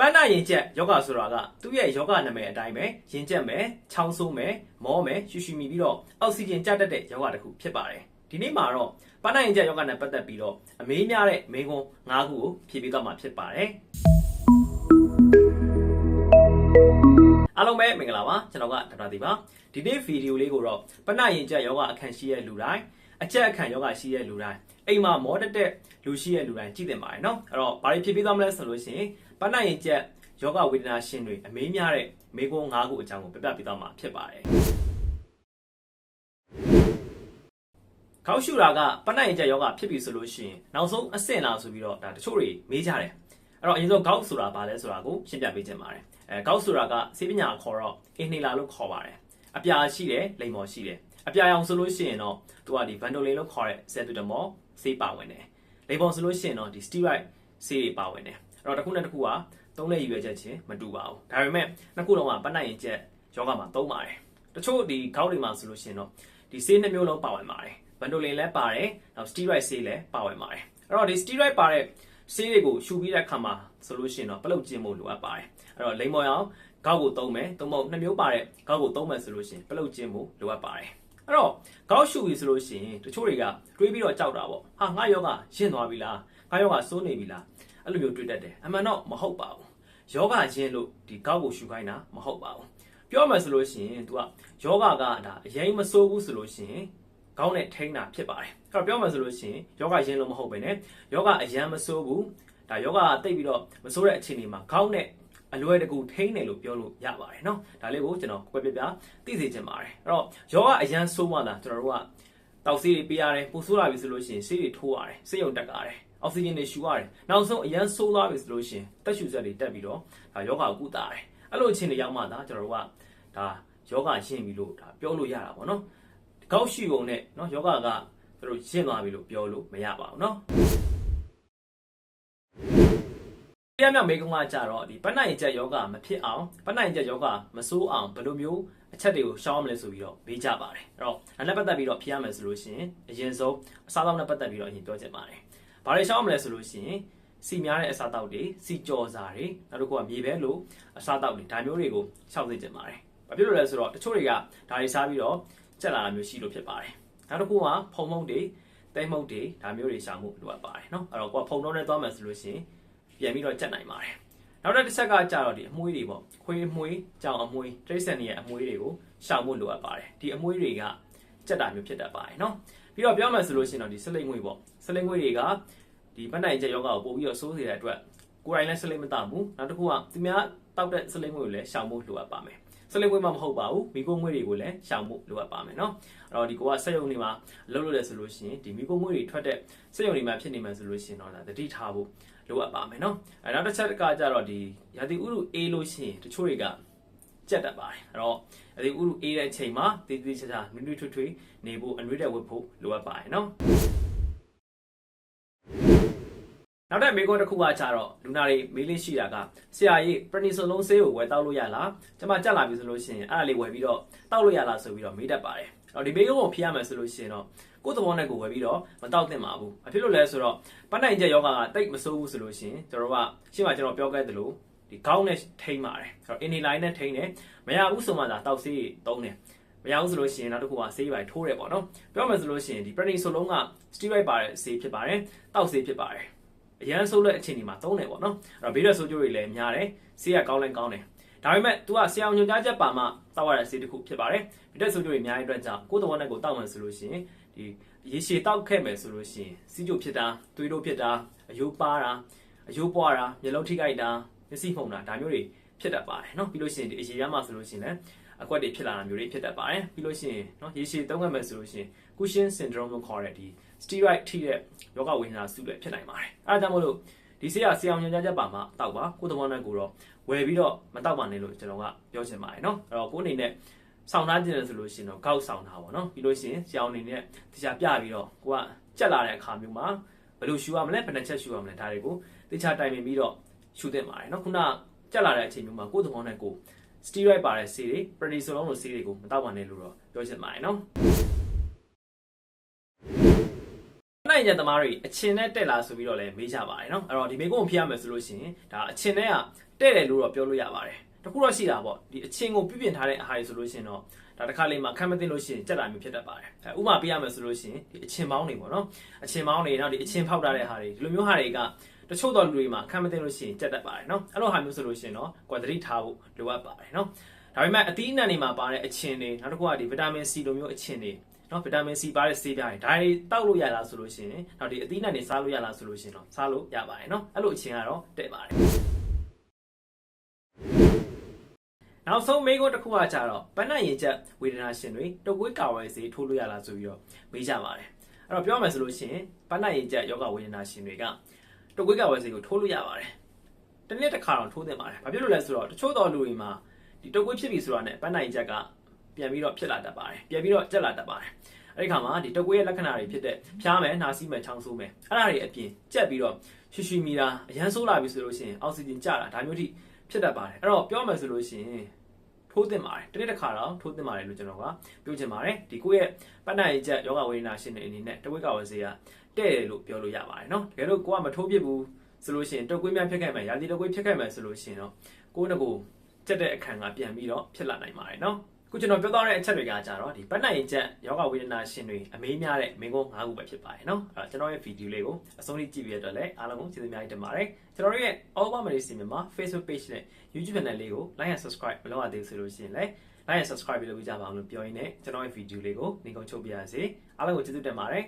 ပန်းနာရင်ကျက်ယောဂဆိုတာကသူ့ရဲ့ယောဂနာမည်အတိုင်းပဲရင်ကျက်မယ်ချောင်းဆိုးမယ်မောမယ်ရှူရှူမိပြီးတော့အောက်ဆီဂျင်ကျတတ်တဲ့ယောဂတစ်ခုဖြစ်ပါတယ်ဒီနေ့မှာတော့ပန်းနာရင်ကျက်ယောဂနဲ့ပတ်သက်ပြီးတော့အမေးများတဲ့မိန်းကုန်း၅ခုကိုဖြည့်ပေးသွားမှာဖြစ်ပါတယ်အားလုံးပဲမင်္ဂလာပါကျွန်တော်ကဒေါက်တာဒီပါဒီနေ့ဗီဒီယိုလေးကိုတော့ပန်းနာရင်ကျက်ယောဂအခန့်ရှိတဲ့လူတိုင်း အချက်အခန့်ယောဂရှိတဲ့လူတိုင်းအိမ်မှာမောတက်တဲ့လူရှိတဲ့လူတိုင်းကြည့်တင်ပါတယ်နော်အဲ့တော့ဘာတွေဖြည့်ပေးသွားမလဲဆိုလို့ရှိရင်ပန်းနိုင်ရင်ကျက်ယောဂဝေဒနာရှင်တွေအမေးများတဲ့မေးခွန်း၅ခုအကြောင်းကိုပြပြပေးသွားမှာဖြစ်ပါတယ်။ခေါင်းရှူတာကပန်းနိုင်ရင်ကျက်ယောဂဖြစ်ပြီဆိုလို့ရှိရင်နောက်ဆုံးအဆင့်လားဆိုပြီးတော့ဒါတချို့တွေမေးကြတယ်။အဲ့တော့အရင်ဆုံးခေါင်းဆိုတာဘာလဲဆိုတာကိုရှင်းပြပေးခြင်းပါတယ်။အဲခေါင်းဆိုတာကစေပညာခေါ်တော့အင်ဟေလာလို့ခေါ်ပါတယ်။အပြာရှိတယ်လိမ်မော်ရှိတယ်။ အပြာရောင်ဆိုလို့ရှိရင်တော့သူကဒီဗန်ဒိုလင်လို့ခေါ်တဲ့ဆယ်တူတမောဆေးပါဝင်တယ်။လိမ်မော်ဆိုလို့ရှိရင်တော့ဒီစတီရိုက်ဆေးတွေပါဝင်တယ်။အဲ့တော့တစ်ခုနဲ့တစ်ခုကသုံးတဲ့ရည်ရွယ်ချက်ချင်းမတူပါဘူးဒါပေမဲ့နှစ်ခုလုံးကပတ်နိုင်ရင်ချက်ယောဂမှာသုံးပါတယ်တချို့ဒီခေါင်းတွေမှာဆိုလို့ရှိရင်တော့ဒီဆေးနှစ်မျိုးလုံးပါဝင်ပါတယ်ဘန်ဒိုလင်လည်းပါတယ်နောက်စတီရိုက်ဆေးလည်းပါဝင်ပါတယ်အဲ့တော့ဒီစတီရိုက်ပါတဲ့ဆေးတွေကိုရှူပြီးတဲ့အခါမှာဆိုလို့ရှိရင်တော့ပလုတ်ကျင်းဖို့လိုအပ်ပါတယ်အဲ့တော့လိမ္မော်ရောင်ခေါက်ကိုသုံးမယ်သုံးဖို့နှစ်မျိုးပါတဲ့ခေါက်ကိုသုံးမယ်ဆိုလို့ရှိရင်ပလုတ်ကျင်းဖို့လိုအပ်ပါတယ် အဲ့တော့ခေါက်ရှူပြီဆိုလို့ရှိရင်တချို့တွေကတွေးပြီးတော့ကြောက်တာပေါ့ဟာငါယောဂရင့်သွားပြီလားငါယောဂစိုးနေပြီလားအဲ့လိုမျိုးတွေးတတ်တယ်အမှန်တော့မဟုတ်ပါဘူးယောဂချင်းလို့ဒီကောက်ကိုရှူခိုင်းတာမဟုတ်ပါဘူးပြောမှဆိုလို့ရှိရင် तू ကယောဂကဒါအရင်မစိုးဘူးဆိုလို့ရှိရင်ကောင်းတဲ့ထိန်းတာဖြစ်ပါတယ်အဲ့တော့ပြောမှဆိုလို့ရှိရင်ယောဂချင်းလို့မဟုတ်ပဲねယောဂအရင်မစိုးဘူးဒါယောဂကတိတ်ပြီးတော့မစိုးတဲ့အခြေအနေမှာကောင်းတဲ့ အလွယ်တကူထိန်းတယ်လို့ပြောလို့ရပါတယ်เนาะဒါလေးကိုကျွန်တော်ကွဲပြပြသိစေချင်ပါတယ်အဲ့တော့ယောဂအရင်စိုးမှသာကျွန်တော်တို့ကတောက်ဆေးတွေပေးရတယ်ပူဆိုးလာပြီဆိုလို့ရှိရင်ဆေးတွေထိုးရတယ်ဆေးရုံတက်ရတယ်အောက်ဆီဂျင်တွေရှူရတယ်နောက်ဆုံးအရန်ဆိုးသွားပြီဆိုလို့ရှိရင်တက်ရှူဆက်တွေတက်ပြီးတော့ဒါယောဂကိုကုသရတယ်အဲ့လိုအခြေအနေရောက်မှသာကျွန်တော်တို့ကဒါယောဂရှင်းပြီလို့ဒါပြောလို့ရတာပေါ့နော်ကောက်ရှိပုံနဲ့နော်ယောဂကတို့ရှင်းသွားပြီလို့ပြောလို့မရပါဘူးနော် ပြရမြောက်မေကုံကကြတော့ဒီပန်းနိုင်ချက်ယောဂမဖြစ်အောင်ပန်းနိုင်ချက်ယောဂမဆိုးအောင်ဘယ်လိုမျိုးအချက်တွေကိုရှောင်းမလဲဆိုပြီးတော့မေးကြပါတယ်အဲ့တော့အဲ့နဲ့ပတ်သက်ပြီးတော့ဖြေရမယ်ဆိုလို့ရှိရင်အရင်ဆုံးအစားအသောက်နဲ့ပတ်သက်ပြီးတော့အရင်ပြောချင်ပါတယ်ဘာတွေရှောင်းမလဲဆိုလို့ရှိရင်စီများတဲ့အစားအသောက်တွေစီကြော်စာတွေနောက်တစ်ခုကမြေပဲလို့အစားအသောက်တွေဒါမျိုးတွေကိုရှောက်သိချင်ပါတယ်ဘာဖြစ်လို့လဲဆိုတော့တချို့တွေကဒါတွေစားပြီးတော့ကြက်လာတာမျိုးရှိလို့ဖြစ်ပါတယ်နောက်တစ်ခုကဖုံမုံတွေတဲမုံတွေဒါမျိုးတွေရှာမှုလိုအပ်ပါတယ်เนาะအဲ့တော့ကိုကဖုံတော့နဲ့သွားမယ်ဆိုလို့ရှိရင် ပြန်ပြီးတော့ကြက်နိုင်ပါတယ်နောက်တစ်ချက်ကကြတော့ဒီအမွှေးတွေပေါ့ခွေးမွှေးကြောင်အမွှေးတိရစ္ဆာန်တွေရဲ့အမွှေးတွေကိုရှောင်မှုလိုအပ်ပါတယ်ဒီအမွှေးတွေကကြက်တာမျိုးဖြစ်တတ်ပါတယ်เนาะပြီးတော့ပြောမယ်ဆိုလို့ရှိရင်တော့ဒီဆလိတ်ငွေပေါ့ဆလိတ်ငွေတွေကဒီပန်းနိုင်ချက်ယောဂကိုပို့ပြီးတော့စိုးစေတဲ့အတွက်ကိုယ်တိုင်လည်းဆလိတ်မတောက်ဘူးနောက်တစ်ခုကသူများတောက်တဲ့ဆလိတ်ငွေကိုလည်းရှောင်ဖို့လိုအပ်ပါမယ် ဆလိတ်ငွေမှမဟုတ်ပါဘူးမိခိုးငွေတွေကိုလည်းရှောင်ဖို့လိုအပ်ပါမယ်เนาะအဲ့တော့ဒီကိုကစက်ရုံတွေမှာလှုပ်လို့လဲဆိုလို့ရှိရင်ဒီမိခိုးငွေတွေထွက်တဲ့စက်ရုံတွေမှာဖြစ်နေမှဆိုလို့ရှိရင်တော့ဒါတတိထားဖို့လိုအပ်ပါမယ်เนาะအဲနောက်တစ်ချက်ကကြတော့ဒီရာသီဥတုအေးလို့ရှိရင်တချို့တွေကကြက်တတ်ပါတယ်အဲ့တော့ရာသီဥတုအေးတဲ့အချိန်မှာတည်တည်ချာချာနွေ့နွေ့ထွေးထွေးနေဖို့အနွေးတဲ့ဝတ်ဖို့လိုအပ်ပါတယ်เนาะ နောက်တဲ့မေကွန်းတစ်ခုကကြတော့လူနာတွေမေးလေးရှိတာကဆရာကြီးပရနီဆိုလုံးဆေးကိုဝယ်တောက်လို့ရလားကျွန်မကြက်လာပြီဆိုလို့ရှိရင်အဲ့ဒါလေးဝယ်ပြီးတော့တောက်လို့ရလားဆိုပြီးတော့မေးတတ်ပါတယ်အော်ဒီမေကွန်းကိုဖြေရမယ်ဆိုလို့ရှိရင်တော့ကိုယ်သဘောနဲ့ကိုယ်ဝယ်ပြီးတော့မတောက်သင့်ပါဘူးအဖြစ်လို့လဲဆိုတော့ပန်းနိုင်ချက်ယောဂကတိတ်မဆိုးဘူးဆိုလို့ရှိရင်ကျွန်တော်ကရှင်းမှာကျွန်တော်ပြောခဲ့သလိုဒီခေါင်းနဲ့ထိန်းပါတယ်ဆိုတော့ inhaler နဲ့ထိန်းတယ်မရဘူးဆိုမှသာတောက်ဆေးသုံးတယ်မရဘူးဆိုလို့ရှိရင်နောက်တစ်ခုကဆေးပိုင်ထိုးတယ်ပေါ့နော်ပြောမယ်ဆိုလို့ရှိရင်ဒီ Prednisone ဆိုလုံးက steroid ပါတဲ့ဆေးဖြစ်ပါတယ်တောက်ဆေးဖြစ်ပါတယ် အရန်ဆိုးတဲ့အခြေအနေမှာသုံးတယ်ပေါ့နော်အဲ့တော့ဘေးရဆိုးကျိုးတွေလည်းများတယ်ဆေးကကောင်းလဲကောင်းတယ်ဒါပေမဲ့ तू ကဆရာညွှန်ကြားချက်ပါမှတောက်ရတဲ့ဆေးတစ်ခုဖြစ်ပါတယ်ဘေးရဆိုးကျိုးတွေများတဲ့အတွက်ကြောင့်ကိုယ်တော်နဲ့ကိုတောက်မယ်ဆိုလို့ရှိရင်ဒီရေရှည်တောက်ခဲ့မယ်ဆိုလို့ရှိရင်စီးကျိုဖြစ်တာသွေးတို့ဖြစ်တာအယိုးပါတာအယိုးပွားတာမျက်လုံးထိခိုက်တာမျက်စိမှုန်တာဒါမျိုးတွေဖြစ်တတ်ပါတယ်เนาะပြီးလို့ရှိရင်ဒီအရေရမှာဆိုလို့ရှိရင်လည်း အကွက်တွေဖြစ်လာတာမျိုးတွေဖြစ်တတ်ပါတယ်ပြီးလို့ရှိရင်เนาะရေရှည်သုံးခဲ့မယ်ဆိုလို့ရှိရင် Cushing syndrome လို့ခေါ်တဲ့ဒီ steroid ထိတဲ့ယောဂဝေဒနာစုလည်းဖြစ်နိုင်ပါတယ်အဲဒါကြောင့်မို့လို့ဒီဆေးကဆရာအောင်ညွှန်ကြားချက်ပါမှတောက်ပါကိုယ်သဘောနဲ့ကိုတော့ဝယ်ပြီးတော့မတောက်ပါနဲ့လို့ကျွန်တော်ကပြောချင်ပါတယ်เนาะအဲ့တော့ကိုယ်အနေနဲ့ဆောင်းသားကျင်တယ်ဆိုလို့ရှိရင်တော့ကောက်ဆောင်းတာပေါ့နော်ပြီးလို့ရှိရင်ဆရာအနေနဲ့တရားပြပြီးတော့ကိုကကြက်လာတဲ့အခါမျိုးမှာဘယ်လိုရှူရမလဲဘယ်နှချက်ရှူရမလဲဒါတွေကိုတရားတိုင်ပင်ပြီးတော့ရှူသင့်ပါတယ်နော်ခုနကြက်လာတဲ့အချိန်မျိုးမှာကိုယ်သဘောနဲ့ကို steroid ပါတဲ့ဆေးတွေ prednisone လို့ဆေးတွေကိုမတောက်ပါနဲ့လို့တော့ပြောချင်ပါတယ်နော်နိုင်ကြသမားတွေအချင်းနဲ့တက်လာဆိုပြီးတော့လည်းမေးကြပါတယ်နော်အဲ့တော့ဒီမေကုန်းကိုဖျက်ရမယ်ဆိုလို့ရှိရင်ဒါအချင်းနဲ့ကတဲ့တယ်လို့တော့ပြောလို့ရပါတယ်တခုတော့ရှိတာပေါ့ဒီအချင်းကိုပြပြင်ထားတဲ့အာဟာရဆိုလို့ရှိရင်တော့ဒါတစ်ခါလေးမှခံမသိလို့ရှိရင်ကြက်လာမျိုးဖြစ်တတ်ပါတယ်အဲဥပမာပေးရမယ်ဆိုလို့ရှိရင်ဒီအချင်းပေါင်းတွေပေါ့နော်အချင်းပေါင်းတွေနောက်ဒီအချင်းဖောက်ထားတဲ့ဟာတွေဒီလိုမျိုးဟာတွေက တချို့တော်လူတွေမှာခံမသိလို့ရှိရင်ကြက်တတ်ပါတယ်နော်အဲ့လိုဟာမျိုးဆိုလို့ရှိရင်တော့ကွာသတိထားဖို့လိုအပ်ပါတယ်နော်ဒါပေမဲ့အသီးအနှံတွေမှာပါတဲ့အချင်းတွေနောက်တစ်ခုကဒီဗီတာမင် C လိုမျိုးအချင်းတွေနော်ဗီတာမင် C ပါတဲ့ဆေးပြားတွေဒါတွေတောက်လို့ရလားဆိုလို့ရှိရင်နောက်ဒီအသီးအနှံတွေစားလို့ရလားဆိုလို့ရှိရင်တော့စားလို့ရပါတယ်နော်အဲ့လိုအချင်းကတော့တဲ့ပါတယ်နောက်ဆုံးမိကုန်းတစ်ခုကကြတော့ပန်းနိုင်ရင်ချက်ဝေဒနာရှင်တွေတုပ်ကွေးကာဝယ်ဆေးထိုးလို့ရလားဆိုပြီးတော့မေးကြပါတယ်အဲ့တော့ပြောရမယ်ဆိုလို့ရှိရင်ပန်းနိုင်ရင်ချက်ယောဂဝေဒနာရှင်တွေက တုပ်ကွေးကာဝယ်ဆေးကိုထိုးလို့ရပါတယ်တစ်နေ့တစ်ခါတော့ထိုးသင့်ပါတယ်ဘာဖြစ်လို့လဲဆိုတော့တချို့တော်လူတွေမှာဒီတုပ်ကွေးဖြစ်ပြီဆိုတာနဲ့ပန်းနိုင်ရင်ချက်ကပြန်ပြီးတော့ဖြစ်လာတတ်ပါတယ်ပြန်ပြီးတော့ကျက်လာတတ်ပါတယ်အဲ့ဒီခါမှာဒီတုပ်ကွေးရဲ့လက္ခဏာတွေဖြစ်တဲ့ဖျားမယ်နှာစီးမယ်ချောင်းဆိုးမယ်အဲ့ဒါတွေအပြင်ကျက်ပြီးတော့ရှူရှူမီတာအရန်ဆိုးလာပြီဆိုလို့ရှိရင်အောက်ဆီဂျင်ကျတာဒါမျိုးထိဖြစ်တတ်ပါတယ်အဲ့တော့ပြောမယ်ဆိုလို့ရှိရင်ထိုးသင့်ပါတယ်တနေ့တစ်ခါတော့ထိုးသင့်ပါတယ်လို့ကျွန်တော်ကပြောချင်ပါတယ်ဒီကိုယ့်ရဲ့ပတ်နိုင်ချက်ယောဂဝေဒနာရှင်တွေအနေနဲ့တဝိကဝစေးက တဲ့တယ်လို့ပြောလို့ရပါတယ်နော်တကယ်လို့ကိုကမထိုးပြစ်ဘူးဆိုလို့ရှိရင်တုတ်ကွေးများဖြစ်ခဲ့မယ်ရာသီတုတ်ကွေးဖြစ်ခဲ့မယ်ဆိုလို့ရှိရင်တော့ကိုယ့်ငကိုကြက်တဲ့အခန်းကပြန်ပြီးတော့ဖြစ်လာနိုင်ပါတယ်နော်ခုကျွန်တော်ပြောသွားတဲ့အချက်တွေကကြတော့ဒီပတ်နိုင်ချက်ယောဂဝေဒနာရှင်တွေအမေးများတဲ့မိန်းကုန်း၅ခုပဲဖြစ်ပါတယ်နော်အဲ့တော့ကျွန်တော်ရဲ့ဗီဒီယိုလေးကိုအဆုံးထိကြည့်ပြီးရတော့လည်းအားလုံးကိုကျေးဇူးများတင်ပါတယ်ကျွန်တော်ရဲ့ Over Medicine မြန်မာ Facebook page နဲ့ YouTube channel လေးကို like and subscribe မလုပ်ရသေးဘူးဆိုလို့ရှိရင်လည်း like and subscribe လုပ်ပေးကြပါအောင်လို့ပြောရင်းနဲ့ကျွန်တော်ရဲ့ဗီဒီယိုလေးကိုနေကုန်ချုပ်ပြရစေအားလုံးကိုကျေးဇူးတင်ပါတယ်